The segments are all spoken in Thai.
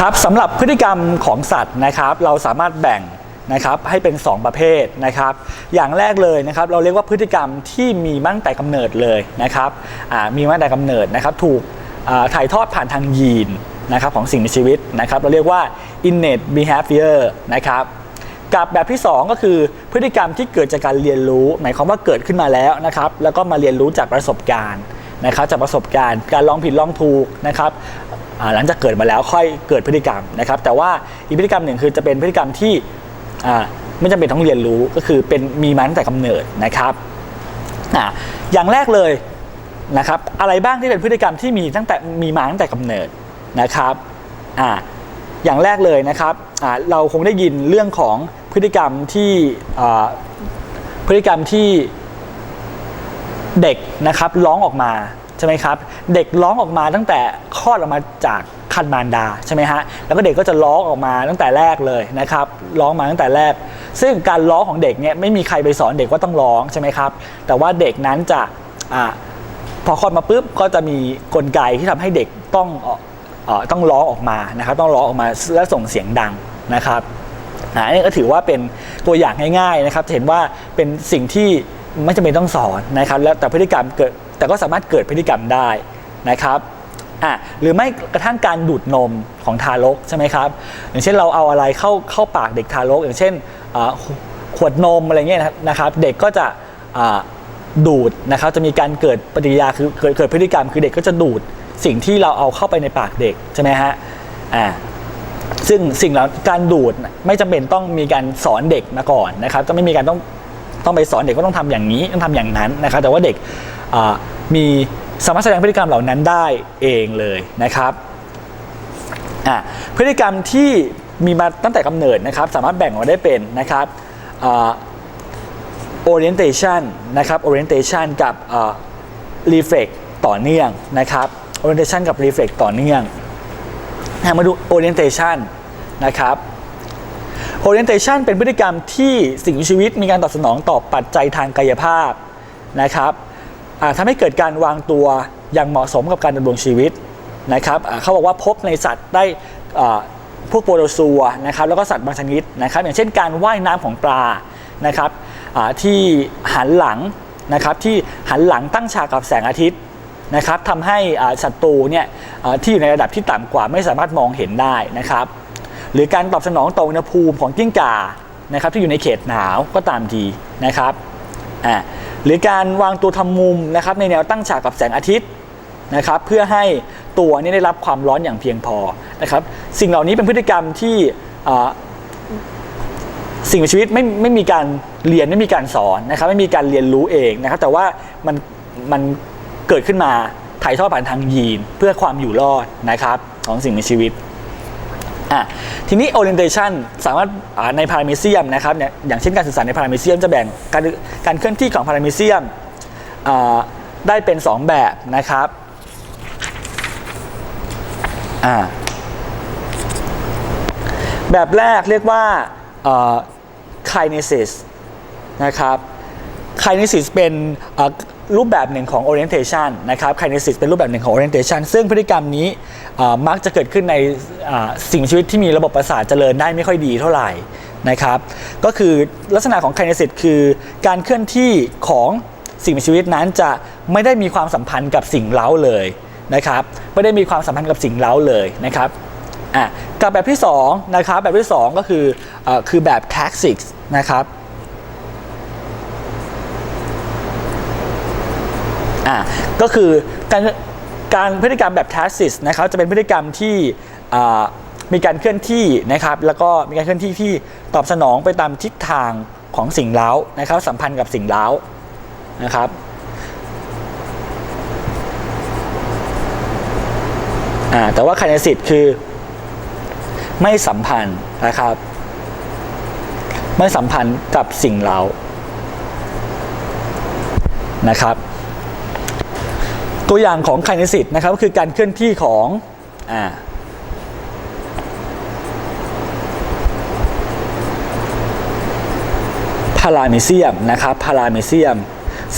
ครับสำหรับพฤติกรรมของสัตว์นะครับ เราสามารถแบ่งนะครับให้เป็น 2 ประเภทนะครับ อย่างแรกเลยนะครับ เราเรียกว่าพฤติกรรมที่มีมั้งแต่กำเนิดเลยนะครับมีมั้งแต่กำเนิดนะครับ ถูกถ่ายทอดผ่านทางยีนนะครับของสิ่งมีชีวิตนะครับ เราเรียกว่า innate behavior นะครับกับแบบที่ 2 ก็คือพฤติกรรมที่เกิดจากการเรียนรู้ หมายความว่าเกิดขึ้นมาแล้วนะครับ แล้วก็มาเรียนรู้จากประสบการณ์นะครับจากประสบการณ์ การลองผิดลองถูกนะครับ หลังจากเกิดมาแล้วค่อยเกิดพฤติกรรมนะครับ แต่ว่าอีกพฤติกรรมหนึ่งคือจะเป็นพฤติกรรมที่ไม่จำเป็นต้องเรียนรู้ก็คือเป็นมีมาตั้งแต่กำเนิดนะครับอย่างแรกเลยนะครับ อะไรบ้างที่เป็นพฤติกรรมที่มีตั้งแต่มีมาตั้งแต่กำเนิดนะครับอ่าอย่างแรกเลยนะครับเราคงได้ยินเรื่องของพฤติกรรมที่พฤติกรรมที่เด็กนะครับร้องออกมา ใช่ไหมครับ เด็กร้องออกมาตั้งแต่คลอดออกมาจากคันมารดาใช่ไหมฮะแล้วก็เด็กก็จะร้องออกมาตั้งแต่แรกเลยนะครับร้องมาตั้งแต่แรก ซึ่งการร้องของเด็กเนี่ยไม่มีใครไปสอนเด็กว่าต้องร้องใช่ไหมครับ แต่ว่าเด็กนั้นจะอ่าพอคลอดมาปุ๊บก็จะมีกลไกที่ทำให้เด็กต้องอ่อต้องร้องออกมานะครับต้องร้องออกมาและส่งเสียงดังนะครับอันนี้ก็ถือว่าเป็นตัวอย่างง่ายๆนะครับเห็นว่าเป็นสิ่งที่ไม่จำเป็นต้องสอนนะครับแล้วแต่พฤติกรรมเกิด แต่ก็สามารถเกิดพฤติกรรมได้นะครับอะหรือไม่กระทั่งการดูดนมของทารกใช่ไหมครับ อย่างเช่นเราเอาอะไรเข้าเข้าปากเด็กทารก อย่างเช่นขวดนมอะไรเงี้ยนะครับ เด็กก็จะดูดนะครับจะมีการเกิดปฏิกิริยาคือเกิดเกิดพฤติกรรม คือเด็กก็จะดูดสิ่งที่เราเอาเข้าไปในปากเด็กใช่ไหมฮะอ่าซึ่งสิ่งเหล่าการดูดไม่จำเป็นต้องมีการสอนเด็กมาก่อนนะครับจะไม่มีการต้อง ต้องไปสอนเด็กว่าต้องทำอย่างนี้ต้องทำอย่างนั้นนะครับ แต่ว่าเด็กมีสามารถแสดงพฤติกรรมเหล่านั้นได้เองเลยนะครับพฤติกรรมที่มีมาตั้งแต่กำเนิดนะครับ สามารถแบ่งออกได้เป็นนะครับอ่า orientation นะครับ orientation กับ reflex ต่อเนื่องนะครับ orientation กับ reflex ต่อเนื่องมาดู orientation นะครับ orientation เป็นพฤติกรรมที่สิ่งมีชีวิตมีการตอบสนองต่อปัจจัยทางกายภาพนะครับทำให้เกิดการวางตัวอย่างเหมาะสมกับการดำรงชีวิตนะครับเขาบอกว่าพบในสัตว์ได้พวกโปรโตซัวนะครับแล้วก็สัตว์บางชนิดนะครับ อย่างเช่นการว่ายน้ำของปลานะครับที่หันหลังนะครับที่หันหลังตั้งฉากกับแสงอาทิตย์นะครับทำให้ศัตรูเนี่ยที่อยู่ในระดับที่ต่ำกว่าไม่สามารถมองเห็นได้นะครับ หรือการตอบสนองต่ออุณหภูมิของกิ้งก่านะครับที่อยู่ในเขตหนาวก็ตามทีนะครับอ่าหรือการวางตัวทำมุมนะครับในแนวตั้งฉากกับแสงอาทิตย์นะครับเพื่อให้ตัวนี้ได้รับความร้อนอย่างเพียงพอนะครับสิ่งเหล่านี้เป็นพฤติกรรมที่สิ่งมีชีวิตไม่ไม่มีการเรียนไม่มีการสอนนะครับไม่มีการเรียนรู้เองนะครับแต่ว่ามันมันเกิดขึ้นมาถ่ายทอดผ่านทางยีนเพื่อความอยู่รอดนะครับของสิ่งมีชีวิต อะทีนี้ orientation สามารถในพารามิเซียมนะครับเนี่ยอย่างเช่นการสื่อสารในพารามิเซียมจะแบ่งการการเคลื่อนที่ของพารามิเซียมได้เป็น 2 แบบนะครับแบบแรกเรียกว่า kinesis นะครับ kinesis เป็น รูปแบบหนึ่งของ orientation นะครับ kinesis เป็นรูปแบบหนึ่งของ orientation ซึ่งพฤติกรรมนี้มักจะเกิดขึ้นในสิ่งชีวิตที่มีระบบประสาทเจริญได้ไม่ค่อยดีเท่าไหร่นะครับ ก็คือลักษณะของ kinesis คือการเคลื่อนที่ของสิ่งมีชีวิตนั้นจะไม่ได้มีความสัมพันธ์กับสิ่งเล้าเลยนะครับ ไม่ได้มีความสัมพันธ์กับสิ่งเล้าเลยนะครับกับแบบที่2นะครับแบบที่ 2 ก็คืออคือแบบ tactics นะครับ อะก็คือการการพฤติกรรมแบบ tactics นะครับจะเป็นพฤติกรรมที่มีการเคลื่อนที่นะครับแล้วก็มีการเคลื่อนที่ที่ตอบสนองไปตามทิศทางของสิ่งเล้านะครับสัมพันธ์กับสิ่งเล้านะครับแต่ว่าคาเนสิตคือไม่สัมพันธ์นะครับ ไม่สัมพันธ์กับสิ่งเรานะครับ ตัวอย่างของไคาเนสิตนะครับก็คือการเคลื่อนที่ของอ่าพาราเมเซียมนะครับพาราเมเซียม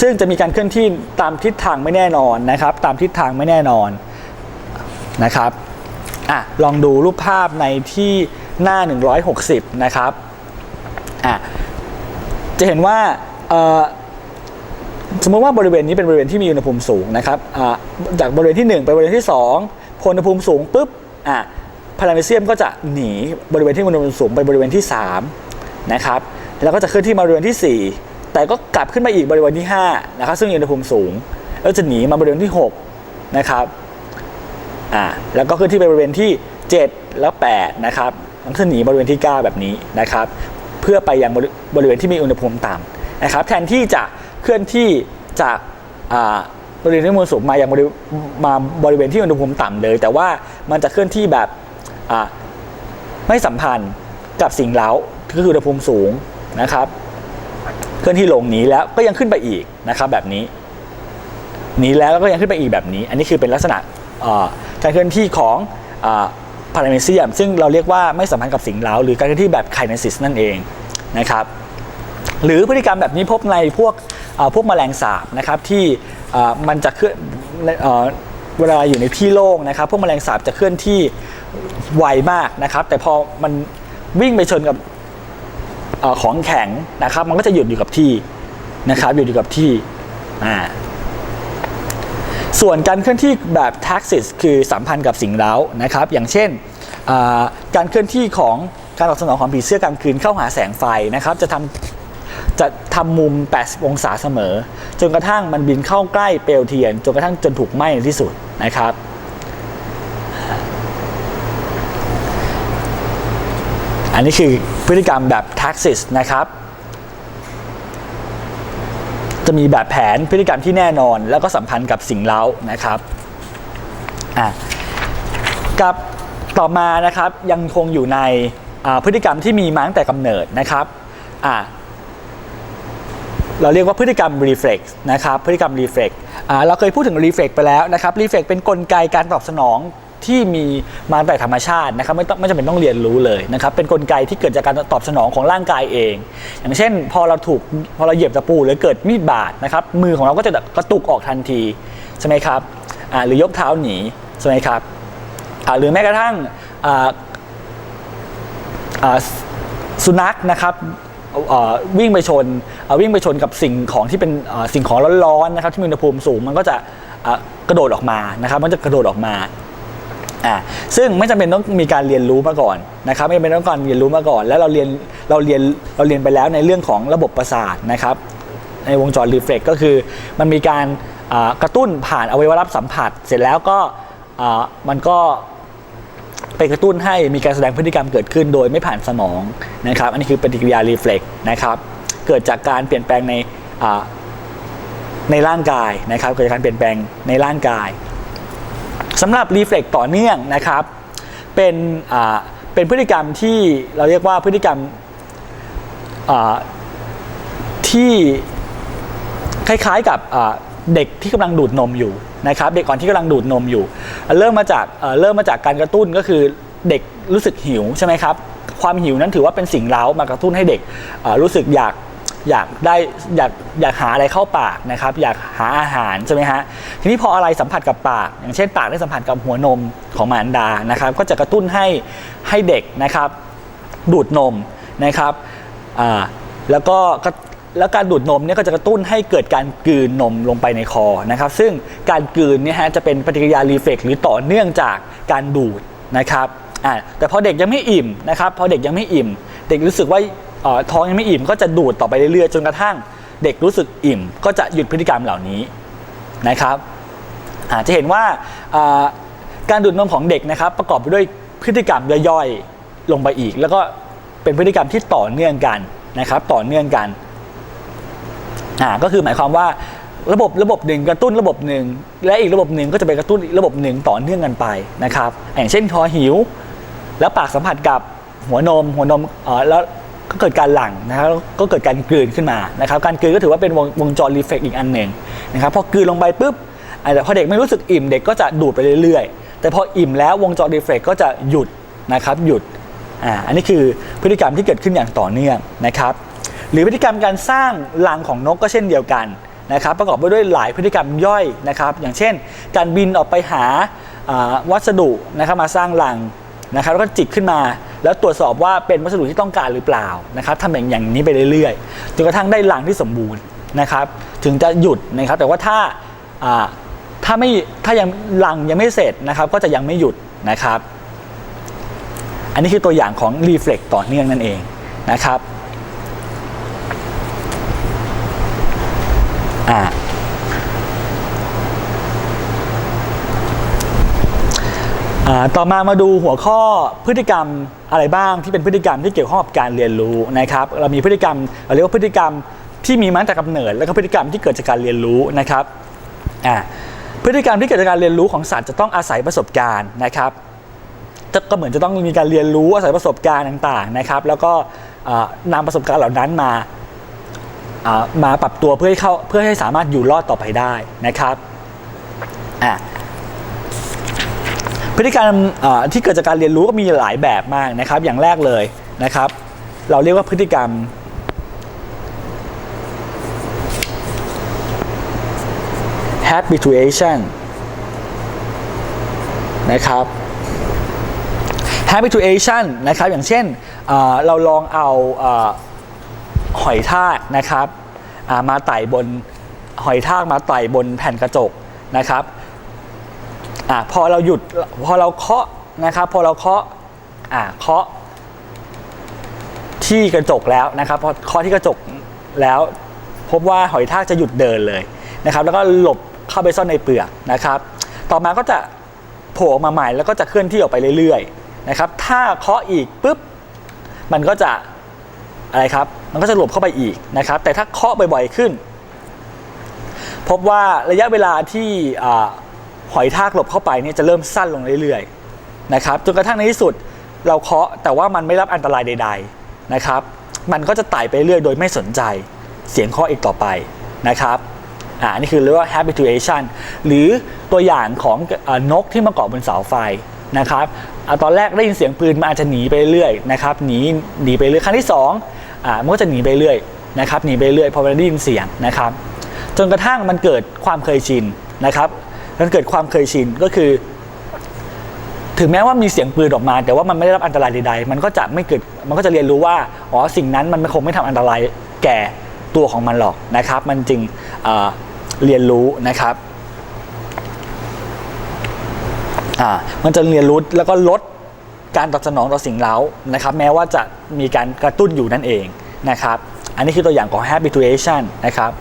ซึ่งจะมีการเคลื่อนที่ตามทิศทางไม่แน่นอนนะครับ ตามทิศทางไม่แน่นอนนะครับอะลองดูรูปภาพในที่หน้า 160 นะครับอะจะเห็นว่าเอ่อ สมมติว่าบริเวณนี้เป็นบริเวณที่มีอุณหภูมิสูงนะครับจากบริเวณที่ 1 ไปบริเวณที่ 2 พออุณหภูมิสูงปุ๊บอะพาราเมเซียมก็จะหนีบริเวณที่อุณหภูมิสูงไปบริเวณที่3นะครับแล้วก็จะเคลื่อนที่มาบริเวณที่ 4 แต่ก็กลับขึ้นมาอีกบริเวณที่5นะครับซึ่งอุณหภูมิสูง แล้วจะหนีมาบริเวณที่6นะครับอ่าแล้วก็เคลื่อนที่ไปบริเวณที่ 7 แล้ว8นะครับมันก็จะหนีบริเวณที่ 9 แบบนี้นะครับ เพื่อไปยังบริบริเวณที่มีอุณหภูมิต่ำนะครับ แทนที่จะ เคลื่อนที่จากบริเวณที่อุณหภูมิสูงมาอยังบริมาบริเวณที่อุณหภูมิต่ำเลย แต่ว่ามันจะเคลื่อนที่แบบไม่สัมพันธ์กับสิ่งเล้าก็คืออุณหภูมิสูงนะครับ เคลื่อนที่ลงหนีแล้วก็ยังขึ้นไปอีกนะครับแบบนี้หนีแล้วก็ยังขึ้นไปอีกแบบนี้ อันนี้คือเป็นลักษณะการเคลื่อนที่ของพาราเมเซียม ซึ่งเราเรียกว่าไม่สัมพันธ์กับสิ่งเล้าหรือการเคลื่อนที่แบบไคเนซิสนั่นเองนะครับหรือพฤติกรรมแบบนี้พบในพวก พวกแมลงสาบนะครับที่มันจะเคลื่อนเวลาอยู่ในที่โล่งนะครับพวกแมลงสาบจะเคลื่อนที่ไวมากนะครับ แต่พอมันวิ่งไปชนกับอของแข็งนะครับ มันก็จะหยุดอยู่กับที่นะครับหยุดอยู่กับที่อ่าส่วนการเคลื่อนที่แบบ taxis คือสัมพันธ์กับสิ่งเร้านะครับ อย่างเช่นการเคลื่อนที่ของการตอบสนองของผีเสื้อกลางคืนเข้าหาแสงไฟนะครับ จะทำ จะทำมุม 80 องศาเสมอ จนกระทั่งมันบินเข้าใกล้เปลวเทียน จนกระทั่งจนถูกไหม้ในที่สุดนะครับ อันนี้คือพฤติกรรมแบบ taxis นะครับจะมีแบบแผนพฤติกรรมที่แน่นอน แล้วก็สัมพันธ์กับสิ่งเล้านะครับอะกับต่อมานะครับยังคงอยู่ในพฤติกรรมที่มีมาตั้งแต่กำเนิดนะครับอะ เราเรียกว่าพฤติกรรม reflex นะครับพฤติกรรม reflex อ่าเราเคยพูดถึง reflex ไปแล้วนะครับ reflex เป็นกลไกการตอบสนองที่มีมาแต่ธรรมชาตินะครับไม่ต้องไม่จำเป็นต้องเรียนรู้เลยนะครับเป็นกลไกที่เกิดจากการตอบสนองของร่างกายเอง อย่างเช่น พอเราถูกพอเราเหยียบตะปูหรือเกิดมีดบาดนะครับมือของเราก็จะกระตุกออกทันทีใช่ไหมครับหรือยกเท้าหนีใช่ไหมครับหรือแม้กระทั่งสุนัขนะครับ วิ่งไปชนเอ่อวิ่งไปชนกับสิ่งของที่เป็นสิ่งของร้อนๆนะครับที่มีอุณหภูมิสูงมันก็จะกระโดดออกมานะครับ มันจะกระโดดออกมาซึ่งไม่จำเป็นต้องมีการเรียนรู้มาก่อนนะครับไม่จำเป็นต้องการเรียนรู้มาก่อน แล้วเราเรียนเราเรียนเราเรียนไปแล้วในเรื่องของระบบประสาทนะครับ ในวงจรรีเฟล็กก็คือ มันมีการกระตุ้นผ่านอวัยวะรับสัมผัส เสร็จแล้วก็มันก็ ไปกระตุ้นให้มีการแสดงพฤติกรรมเกิดขึ้นโดยไม่ผ่านสมองนะครับ อันนี้คือปฏิกิริยารีเฟล็กนะครับเกิดจากการเปลี่ยนแปลงในในร่างกายนะครับ เกิดจากการเปลี่ยนแปลงในร่างกายสำหรับรีเฟล็กต่อเนื่องนะครับ เป็นเป็นพฤติกรรมที่เราเรียกว่าพฤติกรรมที่คล้ายๆกับเด็กที่กำลังดูดนมอยู่ นะครับเด็กอ่อนที่กำลังดูดนมอยู่ เริ่มมาจากเริ่มมาจากการกระตุ้นก็คือเด็กรู้สึกหิวใช่ไหมครับความหิวนั้นถือว่าเป็นสิ่งเร้ามากระตุ้นให้เด็กรู้สึกอยากอยากได้อยากอยากหาอะไรเข้าปากนะครับอยากหาอาหารใช่ไหมฮะทีนี้พออะไรสัมผัสกับปาก อย่างเช่นปากได้สัมผัสกับหัวนมของมารดานะครับ ก็จะกระตุ้นให้ให้เด็กนะครับดูดนมนะครับแล้วก็ก แล้วการดูดนมเนี่ยก็จะกระตุ้นให้เกิดการกลืนนมลงไปในคอนะครับ ซึ่งการกลืนเนี่ยฮะจะเป็นปฏิกิริยารีเฟกหรือต่อเนื่องจากการดูดนะครับอ่าแต่พอเด็กยังไม่อิ่มนะครับพอเด็กยังไม่อิ่ม เด็กรู้สึกว่าอ่อท้องยังไม่อิ่ม ก็จะดูดต่อไปเรื่อยๆจนกระทั่ง เด็กรู้สึกอิ่ม ก็จะหยุดพฤติกรรมเหล่านี้นะครับอาจจะเห็นว่าการดูดนมของเด็กนะครับ ประกอบไปด้วยพฤติกรรมย่อยๆลงไปอีก แล้วก็เป็นพฤติกรรมที่ต่อเนื่องกันนะครับ ต่อเนื่องกัน อ่าก็คือหมายความว่าระบบระบบหนึ่งกระตุ้นระบบหนึ่งและอีกระบบหนึ่งก็จะไปกระตุ้นระบบหนึ่งต่อเนื่องกันไปนะครับอย่างเช่นพอหิว แล้วปากสัมผัสกับหัวนม หัวนมเออแล้วก็เกิดการหลั่งนะครับก็เกิดการกลืนขึ้นมานะครับการกลืนก็ถือว่าเป็นวงวงจรรีเฟกอีกอันหนึ่งนะครับพอกลืนลงไปปุ๊บแต่พอเด็กไม่รู้สึกอิ่มเด็กก็จะดูดไปเรื่อยๆ แต่พออิ่มแล้ววงจรรีเฟกก็จะหยุดนะครับหยุดอ่าอันนี้คือพฤติกรรมที่เกิดขึ้นอย่างต่อเนื่องนะครับ หรือพฤติกรรมการสร้างรังของนกก็เช่นเดียวกันนะครับประกอบไปด้วยหลายพฤติกรรมย่อยนะครับ อย่างเช่น การบินออกไปหาวัสดุนะครับมาสร้างรังนะครับแล้วก็จิกขึ้นมา แล้วตรวจสอบว่าเป็นวัสดุที่ต้องการหรือเปล่านะครับทำอย่างอย่างนี้ไปเรื่อยๆจนกระทั่งได้รังที่สมบูรณ์นะครับ ถึงจะหยุดนะครับ แต่ว่าถ้าอ่าถ้าไม่ถ้ายังรังยังไม่เสร็จนะครับ ก็จะยังไม่หยุดนะครับ อันนี้คือตัวอย่างของรีเฟล็กต่อเนื่องนั่นเองนะครับ อ่าต่อมามาดูหัวข้อพฤติกรรมอะไรบ้างที่เป็นพฤติกรรมที่เกี่ยวข้องกับการเรียนรู้นะครับเรามีพฤติกรรมเราเรียกว่าพฤติกรรมที่มีมาตั้งแต่กำเนิด แล้วก็พฤติกรรมที่เกิดจากการเรียนรู้นะครับพฤติกรรมที่เกิดจากการเรียนรู้ของสัตว์จะต้องอาศัยประสบการณ์นะครับจะก็เหมือนจะต้องมีการเรียนรู้อาศัยประสบการณ์ต่างๆนะครับ แล้วก็เอ่อนำประสบการณ์เหล่านั้นมา มาปรับตัวเพื่อให้เข้าเพื่อให้สามารถอยู่รอดต่อไปได้นะครับอะพฤติกรรมที่เกิดจากการเรียนรู้ก็มีหลายแบบมากนะครับ อย่างแรกเลยนะครับ เราเรียกว่าพฤติกรรม habituation นะครับ habituation นะครับ อย่างเช่นเราลองเอาเอ่อ หอยทากนะครับมาไต่บนหอยทากมาไต่บนแผ่นกระจกนะครับอพอเราหยุดพอเราเคาะนะครับพอเราเคาะเคาะที่กระจกแล้วนะครับพอเคาะที่กระจกแล้วพบว่าหอยทากจะหยุดเดินเลยนะครับ แล้วก็หลบเข้าไปซ่อนในเปลือกนะครับ ต่อมาก็จะโผล่ออกมาใหม่แล้วก็จะเคลื่อนที่ออกไปเรื่อยๆนะครับ ถ้าเคาะอีกปุ๊บมันก็จะอะไรครับ มันก็จะหลบเข้าไปอีกนะครับ แต่ถ้าเคาะบ่อยๆขึ้น พบว่าระยะเวลาที่หอยทากหลบเข้าไปเนี่ยจะเริ่มสั้นลงเรื่อยๆนะครับจนกระทั่งในที่สุดเราเคาะแต่ว่ามันไม่รับอันตรายใด ๆนะครับ มันก็จะไต่ไปเรื่อยโดยไม่สนใจเสียงเคาะอีกต่อไปนะครับอ่านี่คือเรียกว่า habituation หรือตัวอย่างของอนกที่มาเกาะบนเสาไฟนะครับอตอนแรกได้ยินเสียงปืนมันอาจจะหนีไปเรื่อยนะครับหนีหนีไปเรื่อยครั้งที่ส อ่ามันก็จะหนีไปเรื่อยนะครับหนีไปเรื่อยพอมันได้ยินเสียงนะครับ จนกระทั่งมันเกิดความเคยชินนะครับมันเกิดความเคยชินก็คือ ถึงแม้ว่ามีเสียงปืนออกมา แต่ว่ามันไม่ได้รับอันตรายใดๆมันก็จะไม่เกิดมันก็จะเรียนรู้ว่าอ๋อสิ่งนั้นมันคงไม่ทำอันตรายแก่ตัวของมันหรอกนะครับ มันจึงเเรียนรู้นะครับมันจะเรียนรู้แล้วก็ลด การตอบสนองต่อสิ่งเร้านะครับแม้ว่าจะมีการกระตุ้นอยู่นั่นเองนะครับอันนี้คือตัวอย่างของ habituation นะครับ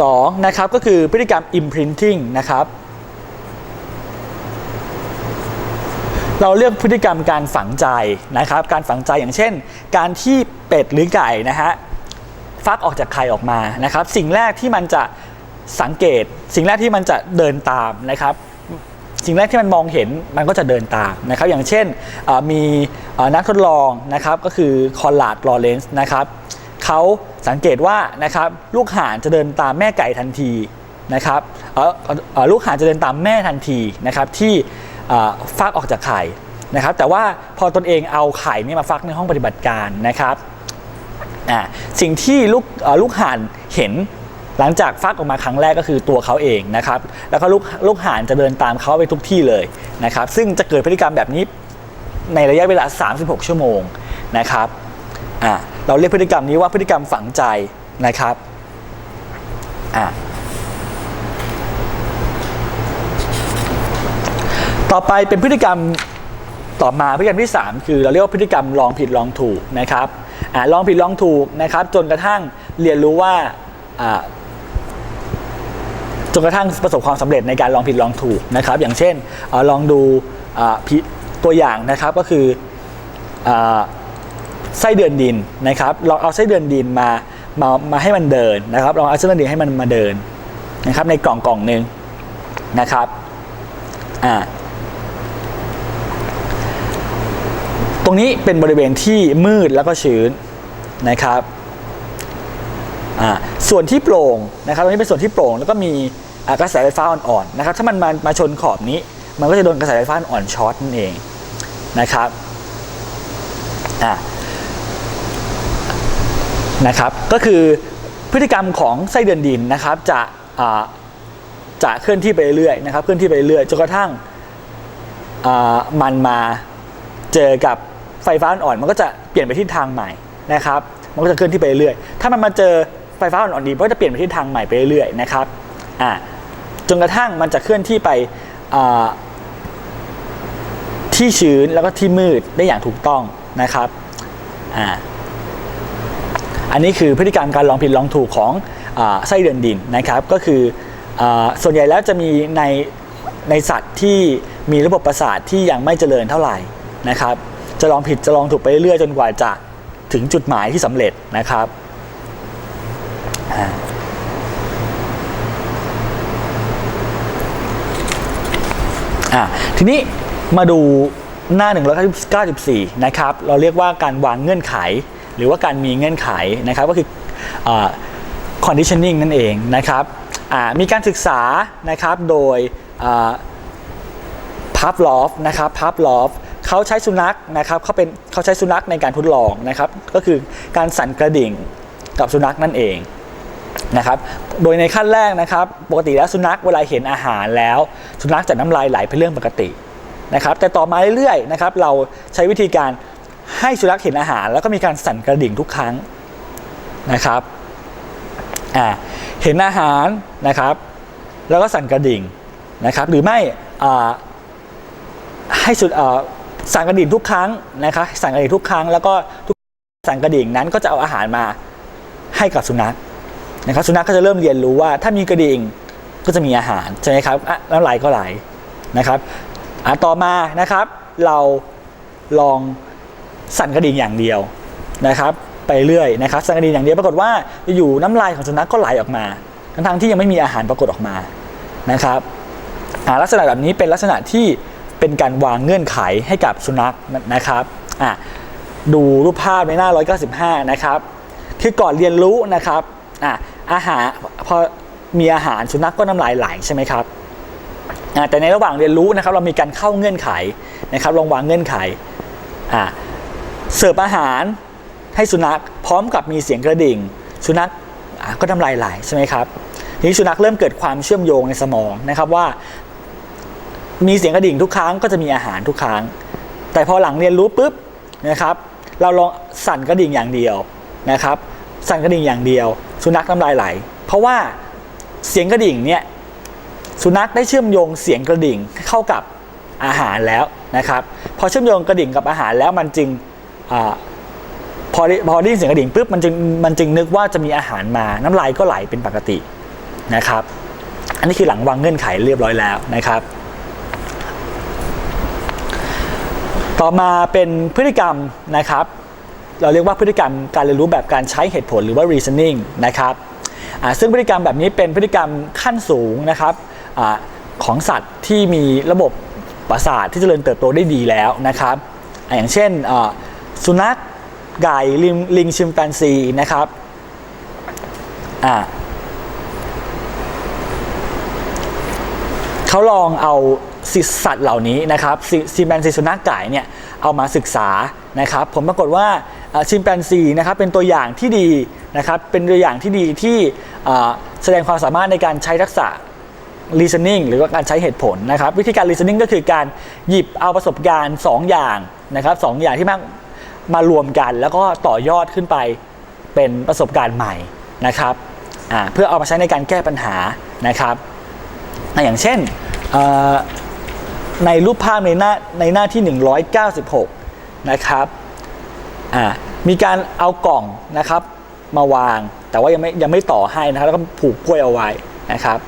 สองนะครับก็คือพฤติกรรม imprinting นะครับเราเลือกพฤติกรรมการฝังใจนะครับ การฝังใจอย่างเช่น การที่เป็ดหรือไก่นะฮะฟักออกจากไข่ออกมานะครับ สิ่งแรกที่มันจะสังเกต สิ่งแรกที่มันจะเดินตามนะครับ สิ่งแรกที่มันมองเห็นมันก็จะเดินตามนะครับ อย่างเช่นมีนักทดลองนะครับก็คือคอนลาดลอเรนซ์นะครับเขาสังเกตว่านะครับลูกห่านจะเดินตามแม่ไก่ทันทีนะครับลูกห่านจะเดินตามแม่ทันทีนะครับที่ฟักออกจากไข่นะครับ แต่ว่าพอตนเองเอาไข่นี่มาฟักในห้องปฏิบัติการนะครับสิ่งที่ลูกลูกห่านเห็น หลังจากฟักออกมาครั้งแรกก็คือตัวเขาเองนะครับ แล้วก็ลูกลูกห่านจะเดินตามเขาไปทุกที่เลยนะครับ ซึ่งจะเกิดพฤติกรรมแบบนี้ในระยะเวลา 36 ชั่วโมงนะครับอ่าเราเรียกพฤติกรรมนี้ว่าพฤติกรรมฝังใจนะครับอ่าต่อไปเป็นพฤติกรรมต่อมาพฤติกรรมที่ 3 คือเราเรียกว่าพฤติกรรมลองผิดลองถูกนะครับอลองผิดลองถูกนะครับ จนกระทั่งเรียนรู้ว่า นกระทั่งประสบความสำเร็จในการลองผิดลองถูกนะครับ อย่างเช่นอลองดูอ่าผิดตัวอย่างนะครับก็คืออไส้เดือนดินนะครับลองเอาไส้เดือนดินมามามาให้มันเดินนะครับลองเอาไส้เดือนดินให้มันมาเดินนะครับ ในกล่องกล่องหนึ่งนะครับอ่าตรงนี้เป็นบริเวณที่มืดแล้วก็ชื้นนะครับส่วนที่โปร่งนะครับตรงนี้เป็นส่วนที่โปร่งแล้วก็มี กระแสไฟฟ้าอ่อนๆนะครับถ้ามันมามาชนขอบนี้ มันก็จะโดนกระแสไฟฟ้าอ่อนช็อตนั่นเองนะครับอ่านะครับก็คือพฤติกรรมของไส้เดือนดินนะครับจะจะเคลื่อนที่ไปเรื่อยนะครับเคลื่อนที่ไปเรื่อยจนกระทั่งมันมาเจอกับไฟฟ้าอ่อนๆมันก็จะเปลี่ยนไปทิศทางใหม่นะครับ มันก็จะเคลื่อนที่ไปเรื่อยถ้ามันมาเจอไฟฟ้าอ่อนๆดีมันก็จะเปลี่ยนไปทิศทางใหม่ไปเรื่อยนะครับ อ่าจนกระทั่งมันจะเคลื่อนที่ไปที่ชื้นแล้วก็ที่มืดได้อย่างถูกต้องนะครับอ่าอันนี้คือพฤติกรรมการลองผิดลองถูกของอไส้เดือนดินนะครับ ก็คืออส่วนใหญ่แล้วจะมีในในสัตว์ที่มีระบบประสาทที่ยังไม่เจริญเท่าไหร่นะครับ จะลองผิดจะลองถูกไปเรื่อยๆจนกว่าจะถึงจุดหมายที่สำเร็จนะครับ อ่าอะทีนี้มาดูหน้า 194 นะครับ เราเรียกว่าการวางเงื่อนไข หรือว่าการมีเงื่อนไขนะครับ ก็คือ conditioning นั่นเองนะครับ มีการศึกษานะครับโดยพับลอฟนะครับพับลอฟเขาใช้สุนัขนะครับเขาเป็นเขาใช้สุนัขในการทดลองนะครับ ก็คือการสั่นกระดิ่งกับสุนัขนั่นเอง นะครับ โดยในขั้นแรกนะครับ ปกติแล้วสุนัขเวลาเห็นอาหารแล้ว สุนัขจะน้ำลายไหลเป็นเรื่องปกตินะครับ แต่ต่อมาเรื่อยๆนะครับเราใช้วิธีการให้สุนัขเห็นอาหาร แล้วก็มีการสั่นกระดิ่งทุกครั้งนะครับเห็นอาหารนะครับ แล้วก็สั่นกระดิ่งนะครับ หรือไม่ให้สุดสั่นกระดิ่งทุกครั้งนะครับสั่นกระดิ่งทุกครั้งแล้วก็ทุกสั่นกระดิ่งนั้นก็จะเอาอาหารมาให้กับสุนัข นะครับสุนัขก็จะเริ่มเรียนรู้ว่าถ้ามีกระดิ่งก็จะมีอาหารใช่ไหมครับอะน้ำลายก็ไหลนะครับอะต่อมานะครับ เราลองสั่นกระดิ่งอย่างเดียวนะครับไปเรื่อยนะครับสั่นกระดิ่งอย่างเดียวปรากฏว่าอยู่น้ำลายของสุนัขก็ไหลออกมาทั้งๆที่ยังไม่มีอาหารปรากฏออกมานะครับอ่าลักษณะแบบนี้เป็นลักษณะที่เป็นการวางเงื่อนไขให้กับสุนัขนะครับอะดูรูปภาพในหน้า 195 นะครับ คือก่อนเรียนรู้นะครับ อะอาหารพอมีอาหารสุนัขก็น้ำลายไหลใช่ไหมครับแต่ในระหว่างเรียนรู้นะครับเรามีการเข้าเงื่อนไขนะครับลองวางเงื่อนไขเสิร์ฟอาหารให้สุนัขพร้อมกับมีเสียงกระดิ่ง สุนัขก็น้ำลายไหลใช่ไหมครับทีนี้สุนัขเริ่มเกิดความเชื่อมโยงในสมองนะครับว่า มีเสียงกระดิ่งทุกครั้งก็จะมีอาหารทุกครั้ง แต่พอหลังเรียนรู้ปุ๊บนะครับ เราลองสั่นกระดิ่งอย่างเดียวนะครับ สั่นกระดิ่งอย่างเดียว สุนัขน้ำลายไหล เพราะว่าเสียงกระดิ่งเนี่ยสุนัขได้เชื่อมโยงเสียงกระดิ่งเข้ากับอาหารแล้วนะครับพอเชื่อมโยงกระดิ่งกับอาหารแล้วมันจึงอพอได้พอได้ยินเสียงกระดิ่งปุ๊บมันจึงมันจึงนึกว่าจะมีอาหารมาน้ำลายก็ไหลเป็นปกตินะครับ อันนี้คือหลังวางเงื่อนไขเรียบร้อยแล้วนะครับ ต่อมาเป็นพฤติกรรมนะครับ เราเรียกว่าพฤติกรรมการเรียนรู้แบบการใช้เหตุผลหรือว่า reasoning นะครับซึ่งพฤติกรรมแบบนี้เป็นพฤติกรรมขั้นสูงนะครับอของสัตว์ที่มีระบบประสาทที่เจริญเติบโตได้ดีแล้วนะครับอย่างเช่นสุนัขไก่ลิงลิงชิมแปนซีนะครับเขาลองเอาสัตว์เหล่านี้นะครับชิมแปนซีสุนัขไก่เนี่ยเอามาศึกษานะครับ ผมปรากฏว่า ชิมแปนซีนะครับเป็นตัวอย่างที่ดีนะครับเป็นตัวอย่างที่ดีที่แสดงความสามารถในการใช้ทักษะ reasoning หรือว่าการใช้เหตุผลนะครับวิธีการ reasoning ก็คือการหยิบเอาประสบการณ์ 2 อย่างนะครับสองอย่างที่มามารวมกัน แล้วก็ต่อยอดขึ้นไปเป็นประสบการณ์ใหม่นะครับเพื่อเอามาใช้ในการแก้ปัญหานะครับอย่างเช่นในรูปภาพในหน้าในหน้าที่ 196 นะครับ อ่ามีการเอากล่องนะครับมาวาง แต่ว่ายังไม่ยังไม่ต่อให้นะครับแล้วก็ผูกกล้วยเอาไว้นะครับ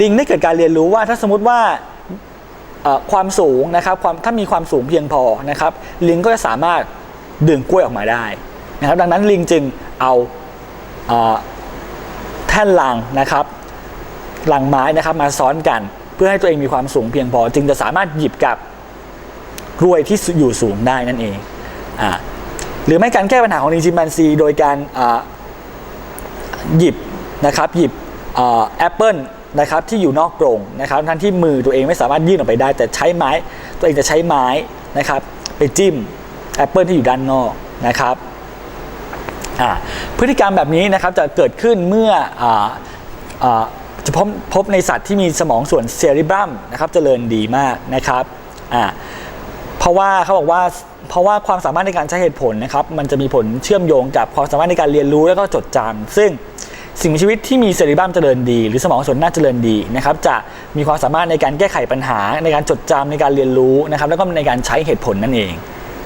ลิงได้เกิดการเรียนรู้ว่าถ้าสมมติว่าความสูงนะครับความถ้ามีความสูงเพียงพอนะครับ ลิงก็จะสามารถดึงกล้วยออกมาได้นะครับ ดังนั้นลิงจึงเอาเอแท่นลังนะครับลังไม้นะครับมาซ้อนกัน เพื่อให้ตัวเองมีความสูงเพียงพอ จึงจะสามารถหยิบกับ กล้วยที่อยู่สูงได้นั่นเองอ่าหรือไม่การแก้ปัญหาของลิงชิมแปนซีโดยการหยิบนะครับหยิบแอปเปิลนะครับที่อยู่นอกกรงนะครับทั้งที่มือตัวเองไม่สามารถยื่นออกไปได้ แต่ใช้ไม้ตัวเองจะใช้ไม้นะครับไปจิ้มแอปเปิลที่อยู่ด้านนอกนะครับพฤติกรรมแบบนี้นะครับจะเกิดขึ้นเมื่ออาอ่าจะพบพบในสัตว์ที่มีสมองส่วนเซริบัมนะครับเจริญดีมากนะครับ เพราะว่าเขาบอกว่าเพราะว่าความสามารถในการใช้เหตุผลนะครับมันจะมีผลเชื่อมโยงกับความสามารถในการเรียนรู้แล้วก็จดจำซึ่งสิ่งมีชีวิตที่มีเซริบัมเจริญดี หรือสมองส่วนหน้าเจริญดีนะครับจะมีความสามารถในการแก้ไขปัญหา ในการจดจำในการเรียนรู้นะครับแล้วก็ในการใช้เหตุผลนั่นเอง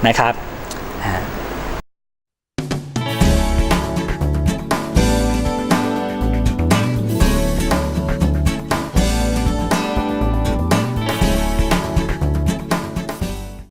นะครับ